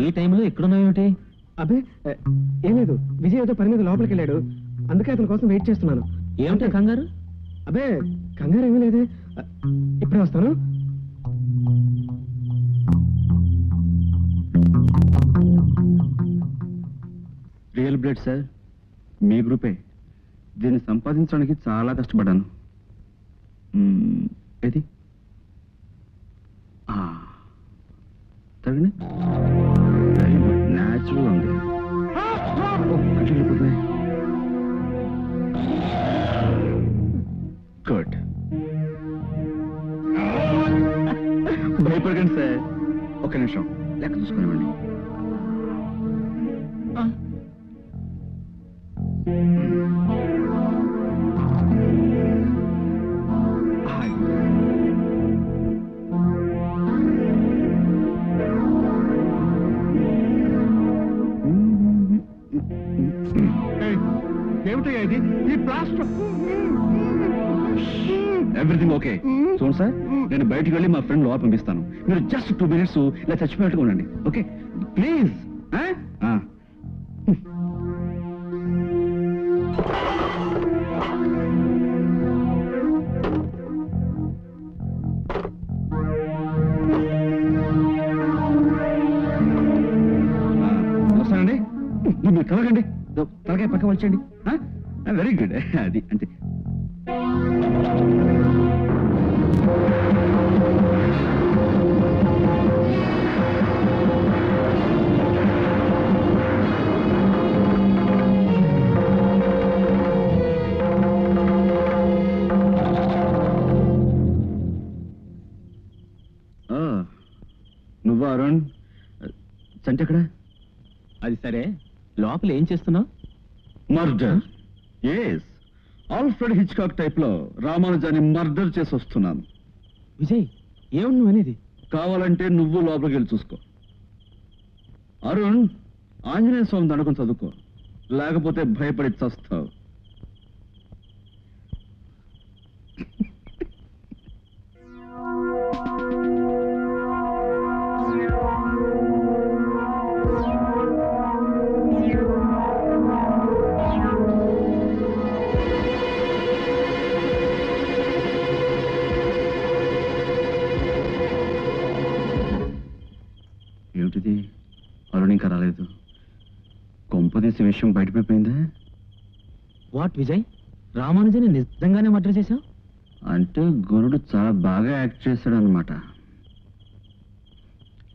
ఈ టైంలో ఎక్కడున్నావేమిటి? అబ్బే ఏ, లేదు. విజయ్ ఏదో పని మీద లోపలికి వెళ్ళాడు. అందుకే అతని కోసం వెయిట్ చేస్తున్నాను. ఏమిటి కంగారు? అబ్బే కంగారు ఏమీ లేదే. ఇప్పుడే వస్తాను. Real blood sir. మీ గ్రూపే. దీన్ని సంపాదించడానికి చాలా కష్టపడ్డాను. ఏది? ఆ, తగండి న్యాచురల్ ఉంది. గుడ్ భయపడకండి సార్. ఒక నిమిషం. లెక్క చూసుకునివ్వండి. సార్? నేను బయటికి వెళ్ళి మా ఫ్రెండ్ లోపల పంపిస్తాను. మీరు జస్ట్ టూ మినిట్స్ ఇలా చచ్చిపోయినట్టుగా ఉండండి. ఓకే ప్లీజ్ వస్తానండి. మీరు కలగండి తలకాయ పక్క వచ్చండి వెరీ గుడ్ అది అంతే. చంటి ఎక్కడ అది సరే. లోపల ఏం చేస్తున్నావు? మర్డర్ ఎస్ ఆల్ఫ్రెడ్ హిచ్కాక్ టైప్లో రామానుజాన్ని మర్డర్ చేసి వస్తున్నాను. విజయ్ ఏమిటి నువ్వు అనేది? కావాలంటే నువ్వు లోపలికి వెళ్ళి చూసుకో. అరుణ్ ఆంజనేయ స్వామి దండకం చదువుకో. లేకపోతే భయపడి చస్తావు. ఏమిటిది అరుణ్ ఇంకా రాలేదు. కొంపదీసి విషయం బయటపడిపోయిందా? వాట్ విజయ్? రామానుజని నిజంగానే మర్డర్ చేశావు? అంటే గురుడు చాలా బాగా యాక్ట్ చేశాడు అనమాట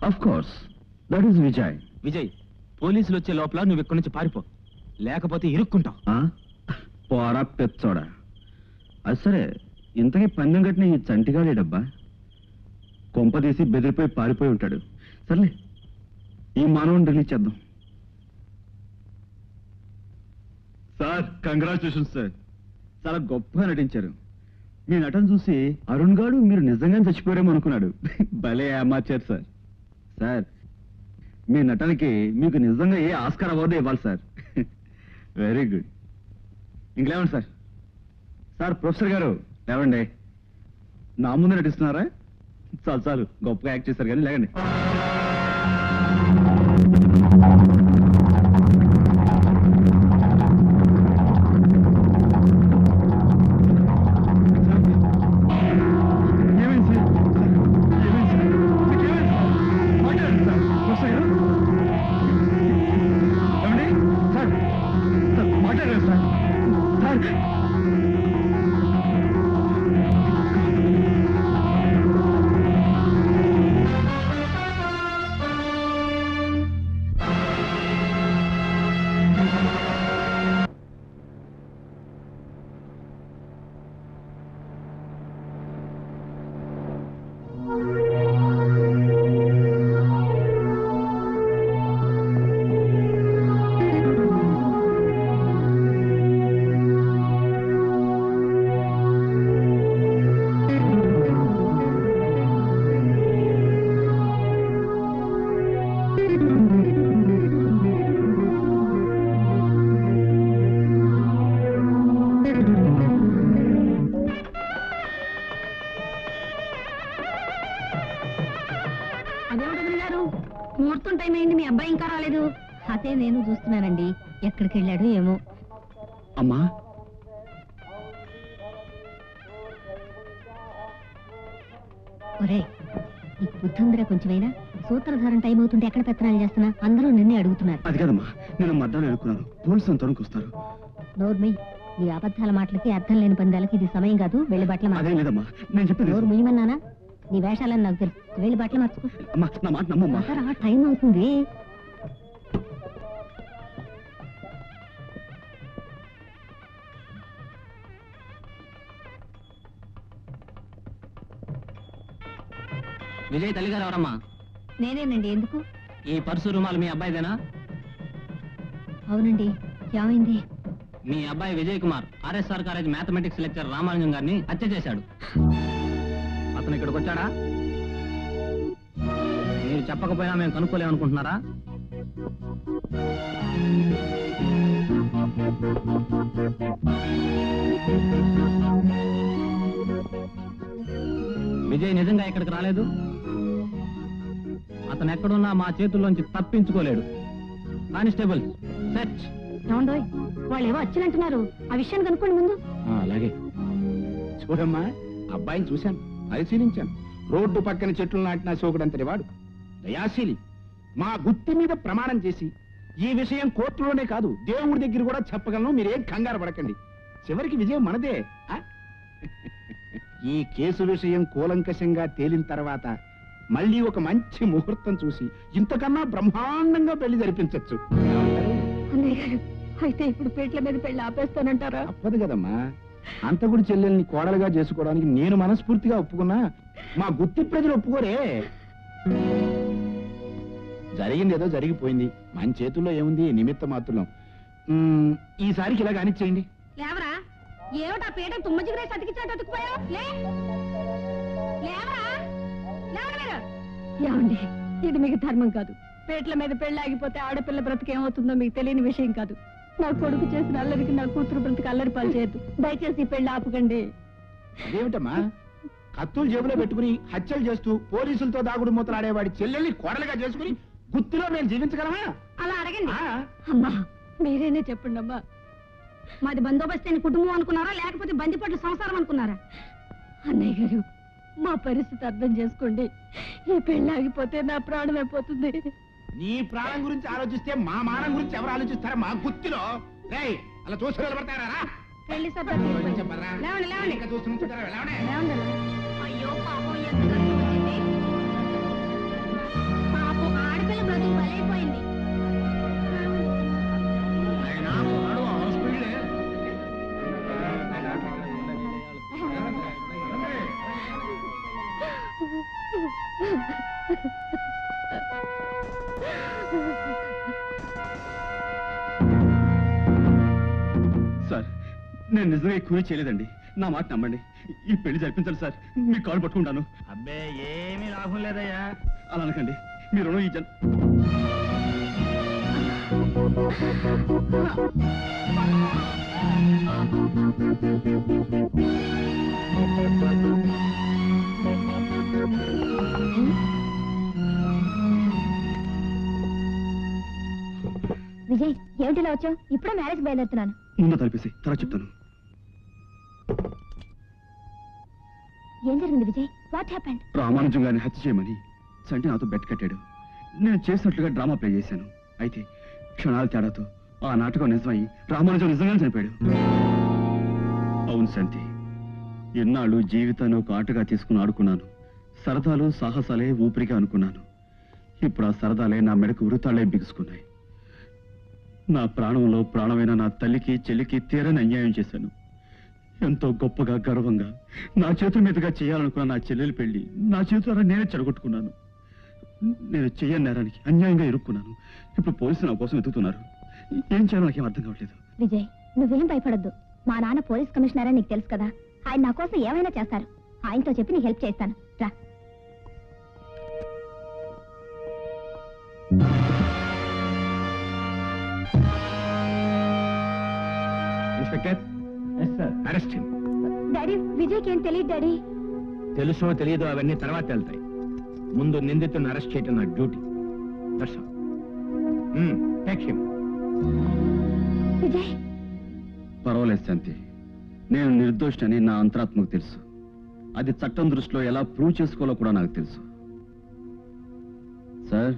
of course that is Vijay. Vijay పోలీసులు వచ్చే లోపల నువ్వు ఇక్కడి నుంచి పారిపో. లేకపోతే ఇరుక్కుంటావు. ఆ? పోరా పెచ్చోడా. అది సరే ఇంతకీ పందెం కట్టిన ఈ చంటిగాడే డబ్బా కొంపదీసి బెదిరిపోయి పారిపోయి ఉంటాడు. సర్లే ఈ మానవుని రిలీజ్ చేద్దాం. సార్ కంగ్రాచులేషన్ సార్ చాలా గొప్పగా నటించారు. మీ నటన చూసి అరుణ్ గాడు మీరు నిజంగా చచ్చిపోయారేమో అనుకున్నాడు. భలే ఏమార్చారు సార్. సార్ మీ నటనకి మీకు నిజంగా ఏ ఆస్కార్ అవార్డు ఇవ్వాలి సార్? వెరీ గుడ్ ఇంకేమండి సార్. సార్ ప్రొఫెసర్ గారు లేవండి. నా ముందు నటిస్తున్నారా? చాలు చాలు. గొప్పగా యాక్ట్ చేశారు కానీ లేకండి అదేమిటి వదిన గారు? ముహూర్తం టైం అయింది మీ అబ్బాయి ఇంకా రాలేదు. అదే నేను చూస్తున్నానండి. ఎక్కడికి వెళ్ళాడు ఏమో. అమ్మా? ఒరే నీకు బుద్ధి ఉందిరా కొంచెమైనా? సూత్రధారం టైం అవుతుంటే ఎక్కడ పెత్తనాలు చేస్తున్నా? అందరూ నిన్నే అడుగుతున్నారు. అది కాదమ్మా నేను మర్దాలు అనుకున్నాను. పోలీసులు తరుణ్కి వస్తారు. నోర్మయ్య నీ అబద్ధాల మాటలకి అర్థం లేని పందాలకి ఇది సమయం కాదు వెళ్ళి బట్టలు నేను చెప్పేది నోరు. ముయ్యమన్నానా నీ వేషాలని నాకు తెలుసు. వెళ్ళి బట్టలు మార్చుకో. అమ్మా నా మాట నమ్మమ్మా అసలు టైం అవుతుంది. విజయ్ తల్లిగారు ఎవరమ్మా? నేనేనండి ఎందుకు? ఈ పర్సు రుమాలు మీ అబ్బాయిదేనా? అవునండి ఏమైంది? మీ అబ్బాయి Vijay Kumar RSR college mathematics lecture Ramanujam గారిని హత్య చేశాడు. అతను ఇక్కడికి వచ్చాడా? మీరు చెప్పకపోయినా మేము కనుక్కోలేమనుకుంటున్నారా విజయ్ నిజంగా ఇక్కడికి రాలేదు? అతను ఎక్కడున్నా మా చేతుల్లోంచి తప్పించుకోలేడు. Constable search. వాళ్ళు ఏవో వచ్చినంటున్నారు ఆ విషయాన్ని కనుక్కోండి ముందు. అలాగే. చూడమ్మా అబ్బాయిని చూశాను. పరిశీలించాను. రోడ్డు పక్కన చెట్లు నాటిన సోకుడంతటి వాడు. దయాశీలి మా గుత్తి మీద ప్రమాణం చేసి ఈ విషయం కోర్టులోనే కాదు దేవుడి దగ్గర కూడా చెప్పగలను మీరేం కంగారు పడకండి. చివరికి విజయం మనదే ఆ? ఈ కేసు విషయం కూలంకషంగా తేలిన తర్వాత మళ్ళీ ఒక మంచి ముహూర్తం చూసి ఇంతకన్నా బ్రహ్మాండంగా పెళ్ళి జరిపించవచ్చు అయితే ఇప్పుడు పేట్ల మీద పెళ్ళి ఆపేస్తానంటారా? తప్పదు కదమ్మా. అంతకుడి చెల్లెల్ని కోడలుగా చేసుకోవడానికి నేను మనస్ఫూర్తిగా ఒప్పుకున్నా మా గుత్తి ప్రజలు ఒప్పుకోరే. జరిగింది ఏదో జరిగిపోయింది. మన చేతుల్లో ఏముంది? నిమిత్త మాత్రం. ఈసారికి ఇలా కానిచ్చేయండి. లేవరా. ఏమిటా పీట తుమ్మజిగిరే సతికిచ్చాట అతుకుపోయావు లే. లేవరా. లేవరా మీరు. ఏమండి ఇది మీకు ధర్మం కాదు. పేట్ల మీద పెళ్ళి ఆగిపోతే ఆడపిల్ల బ్రతికేమవుతుందో మీకు తెలియని విషయం కాదు. నా కొడుకు చేసిన అల్లరికి నా కూతురు బ్రతికి అల్లరి పాలు చేయొద్దు. దయచేసి ఈ పెళ్ళి ఆపకండి. అదేమిటమ్మా? కత్తులు జేబులో పెట్టుకుని హత్యలు చేస్తూ పోలీసులతో దాగుడు మూతలాడేవాడి చెల్లెల్ని కోడలుగా చేసుకుని గుత్తిలో మేము జీవించగలమా? అలా అడగండి. ఆ, అమ్మా మీరేనే చెప్పండి అమ్మా. మాది బందోబస్తు కుటుంబం అనుకున్నారా? లేకపోతే బందిపట్ల సంసారం అనుకున్నారా? అన్నయ్య గారు మా పరిస్థితి అర్థం చేసుకోండి. ఈ పెళ్ళి ఆగిపోతే నా ప్రాణం అయిపోతుంది. నీ ప్రాణం గురించి ఆలోచిస్తే మా మానం గురించి ఎవరు ఆలోచిస్తారా మా గుత్తిలో. రేయ్ అలా చూసి నిలబడతారా రా? పెళ్ళి కొంచెం చెప్పరా? లేవండి లేవండి. ఇంకా చూస్తూ నుంచుంటారా? లేవండి. లేవండి అయ్యో పాపం ఎంత కష్టం వచ్చింది. పాపం ఆడపిల్ల బ్రతుకు బలైపోయింది. సార్ నేను నిజంగా కూలి చేయలేదండి. నా మాట నమ్మండి. ఈ పెళ్ళి జరిపించండి సార్. మీ కాలు పట్టుకుంటాను. అబ్బే ఏమీ లాభం లేదయ్యా. అలా అనకండి. మీరు రుణం ఈ జన్ విజయ్ ఏమిటిలా వచ్చావు? ఇప్పుడే మ్యారేజ్ బయలుదేరుతున్నాను. ముందు తలిపేసి తర్వాత చెప్తాను. ఏం జరిగింది విజయ్? వాట్ హ్యాపెండ్ రామానుజంగాన్ని హత్య చేయమని సంటి నాతో బెట్ కట్టాడు. నేను చేసినట్లుగా డ్రామా ప్లే చేశాను. అయితే క్షణాల తేడాతో ఆ నాటకం నిజమై రామానుజం నిజంగానే చనిపోయాడు. అవును శాంతి ఎన్నాళ్ళు జీవితాన్ని ఒక ఆటగా తీసుకుని ఆడుకున్నాను. సరదాలు సాహసాలే ఊపిరిగా అనుకున్నాను. ఇప్పుడు ఆ సరదాలే నా మెడకు వృత్తాలే బిగుసుకున్నాయి నా ప్రాణంలో ప్రాణమైన నా తల్లికి చెల్లికి తీరని అన్యాయం చేశాను. ఎంతో గొప్పగా గర్వంగా నా చేతుల మీదుగా చేయాలనుకున్న నా చెల్లెలి పెళ్ళి నా చేతుల నేనే చెడగొట్టుకున్నాను. నేను చెయ్యని నేరానికి అన్యాయంగా ఇరుక్కున్నాను. ఇప్పుడు పోలీసులు నా కోసం వెతుకుతున్నారు. ఏం చేయాలో నాకేం అర్థం కావట్లేదు. విజయ్ నువ్వేం భయపడద్దు. మా నాన్న పోలీస్ కమిషనర్ అని నీకు తెలుసు కదా. ఆయన నా కోసం ఏమైనా చేస్తారు. ఆయనతో చెప్పి నీ హెల్ప్ చేస్తాను. అరెస్ట్ హిమ్ డాడీ విజయ్కి ఏం తెలియదు డాడీ. తెలుసో తెలియదో అవన్నీ తర్వాత వెళ్తాయి. ముందు నిందితుడిని అరెస్ట్ చేయటం నా డ్యూటీ. హిమ్ విజయ్. పర్వాలేదు శాంతి. నేను నిర్దోషిని నా అంతరాత్మకు తెలుసు. అది చట్టం దృష్టిలో ఎలా ప్రూవ్ చేసుకోవాలో కూడా నాకు తెలుసు. సార్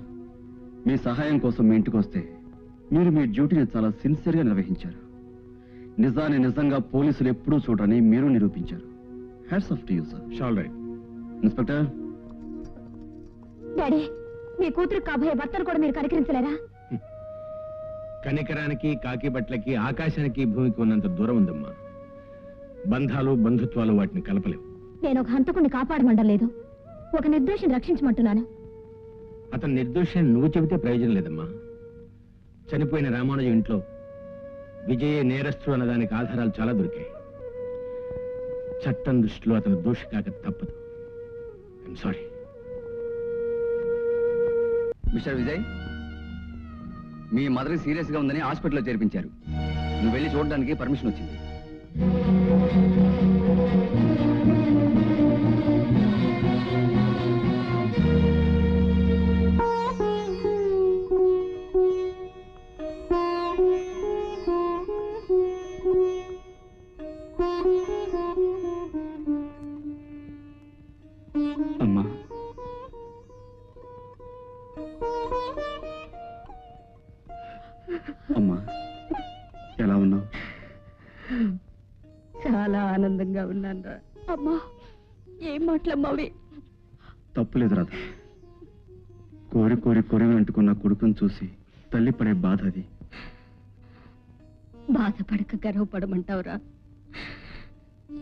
మీ సహాయం కోసం మీ ఇంటికి వస్తే మీరు మీ డ్యూటీని చాలా సిన్సియర్గా నిర్వహించారు. నిజాన్ని నిజంగా పోలీసులు ఎప్పుడూ చూడరని మీరు నిరూపించారు. Hats off to you sir shall right inspector daddy మీ కూతురు కాబోయే భర్తను కూడా మీరు కనికరించలేరా? కనికరానికి కాకి బట్లకి ఆకాశానికి భూమికి ఉన్నంత దూరం ఉందమ్మా. బంధాలు బంధుత్వాలు వాటిని కలపలేవు. నేను ఒక హంతకుణ్ణి కాపాడమండం లేదు. ఒక నిర్దోషిని రక్షించమంటున్నాను. అతను నిర్దోషాన్ని నువ్వు చెబితే ప్రయోజనం లేదమ్మా. చనిపోయిన రామానుజం ఇంట్లో విజయ నేరస్తుడు అన్నదానికి ఆధారాలు చాలా దొరికాయి. చట్టం దృష్టిలో అతను దోషి కాక తప్పదు. ఐఎమ్ సారీ మిస్టర్ విజయ్ మీ మదర్ సీరియస్గా ఉందని హాస్పిటల్లో చేర్పించారు. నువ్వు వెళ్ళి చూడడానికి పర్మిషన్ వచ్చింది. ఏం మాటలమ్మవి తప్పులేదు రాధ. కోరి కోరి కొరివి అంటుకున్న కొడుకుని చూసి తల్లి పడే బాధ అది. బాధపడక గర్వపడమంటావురా.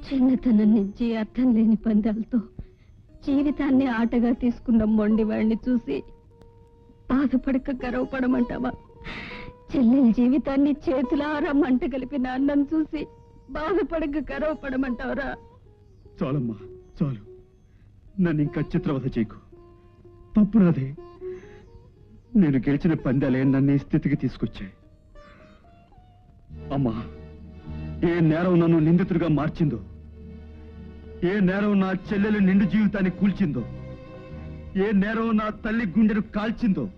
చిన్నతనం నుంచి అర్థం లేని పందాలతో జీవితాన్ని ఆటగా తీసుకున్న మొండి వాడిని చూసి బాధపడక గర్వపడమంటావా? చెల్లెల జీవితాన్ని చేతులారా మంట కలిపిన అన్నం చూసి బాధపడక గర్వపడమంటావురా? చాలమ్మా చాలు. నన్ను ఇంకా చిత్రవధ చేయకు. తప్పు నాదే. నేను గెలిచిన పందాలే నన్ను ఈ స్థితికి తీసుకొచ్చాయి. అమ్మా ఏ నేరం నన్ను నిందితుడిగా మార్చిందో? ఏ నేరం నా చెల్లెలు నిండు జీవితాన్ని కూల్చిందో? ఏ నేరం నా తల్లి గుండెను కాల్చిందో?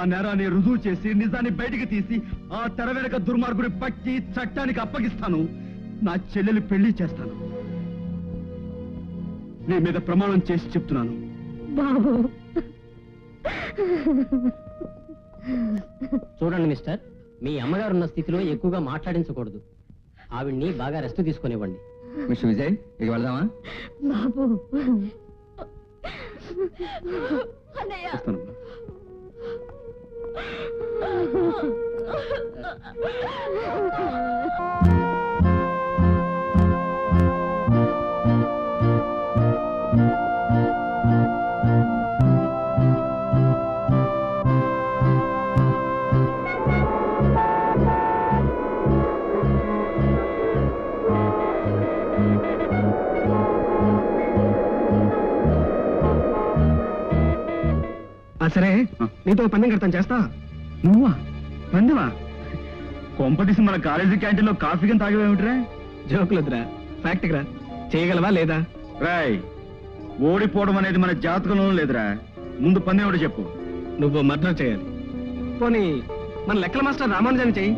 ఆ నేరాన్ని రుజువు చేసి నిజాన్ని బయటికి తీసి ఆ తెర వెనక దుర్మార్గుని పట్టి చట్టానికి అప్పగిస్తాను. నా చెల్లెలు పెళ్ళి చేస్తాను. నీ మీద ప్రమాణం చేసి చెప్తున్నాను. బాబు. చూడండి మిస్టర్. మీ అమ్మగారు ఉన్న స్థితిలో ఎక్కువగా మాట్లాడించకూడదు. ఆవిడ్ని బాగా రెస్ట్ తీసుకునివ్వండి. మిస్టర్ విజయ్ ఇక వెళ్దామా? బాబు. అన్నయ్య. వస్తానమ్మా. ఆ నీతో పందెం కడతాను చేస్తా. నువ్వా? పందివా కొంపదీసి మన కాలేజీ క్యాంటీన్లో కాఫీ కింద తాగేమిట్రా జోకులొద్దురా ఫ్యాక్ట్కి రా. చేయగలవా లేదా? రాయ్ ఓడిపోవడం అనేది మన జాతకంలో లేదురా. ముందు పందెం ఒకటి చెప్పు. నువ్వు మర్డర్ చేయాలి. పోనీ మన లెక్కల మాస్టర్ రామానుజాన్ని చెయ్యి.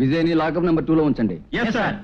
విజయ్ని లాకప్ నెంబర్ టూలో ఉంచండి. Yes sir